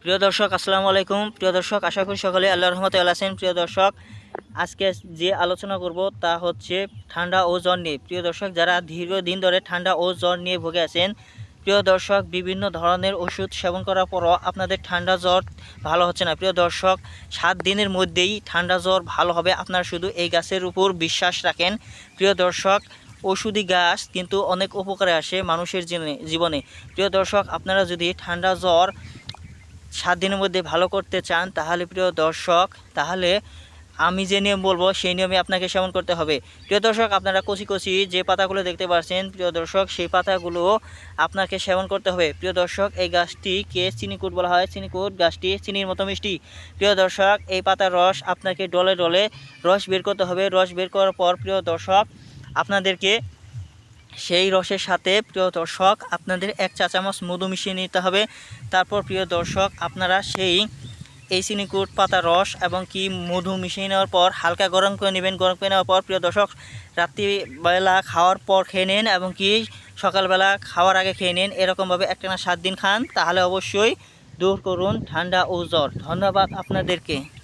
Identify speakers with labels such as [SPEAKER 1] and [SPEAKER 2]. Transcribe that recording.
[SPEAKER 1] প্রিয় দর্শক, আসসালামু আলাইকুম। প্রিয় দর্শক, আশা করি সকলে আল্লাহ রহমতে আছেন। প্রিয় দর্শক, আজকে যে আলোচনা করব তা হচ্ছে ঠান্ডা ও জ্বর নিয়ে। প্রিয় দর্শক, যারা দীর্ঘদিন ধরে ঠান্ডা ও জ্বর নিয়ে ভুগে আছেন, প্রিয় দর্শক, বিভিন্ন ধরনের ওষুধ সেবন করার পরও আপনাদের ঠান্ডা জ্বর ভালো হচ্ছে না। প্রিয় দর্শক, সাত দিনের মধ্যেই ঠান্ডা জ্বর ভালো হবে। আপনারা শুধু এই গাছের উপর বিশ্বাস রাখেন। প্রিয় দর্শক, ওষুধি গাছ কিন্তু অনেক উপকারে আসে মানুষের জীবনে- জীবনে। প্রিয় দর্শক, আপনারা যদি ঠান্ডা জ্বর সাত দিনের মধ্যে ভালো করতে চান, তাহলে প্রিয় দর্শক, তাহলে আমি যে নিয়ম বলব, সেই নিয়মে আপনাকে সেবন করতে হবে। প্রিয় দর্শক, আপনারা কচি কচি যে পাতাগুলো দেখতে পাচ্ছেন প্রিয় দর্শক, সেই পাতাগুলো আপনাকে সেবন করতে হবে। প্রিয় দর্শক, এই গাছটিকে চিনিকুট বলা হয়? চিনিকুট গাছটি চিনির মতো মিষ্টি। প্রিয় দর্শক, এই পাতার রস আপনাকে ডলে ডলে রস বের করতে হবে। রস বের করার পর, প্রিয় দর্শক, আপনাদেরকে সেই রসের সাথে, প্রিয় দর্শক, আপনাদের এক চা চামচ মধু মিশিয়ে নিতে হবে। তারপর, প্রিয় দর্শক, আপনারা সেই এই চিনিকুট পাতা রস এবং কি মধু মিশিয়ে নেওয়ার পর, হালকা গরম করে নেবেন। গরম করে নেওয়ার পর, প্রিয় দর্শক, রাত্রিবেলা খাওয়ার পর খেয়ে নিন এবং কি সকালবেলা খাওয়ার আগে খেয়ে নিন। এরকমভাবে একটা না সাত দিন খান, তাহলে অবশ্যই দূর করুন ঠান্ডা ও জ্বর ধন্যবাদ আপনাদেরকে।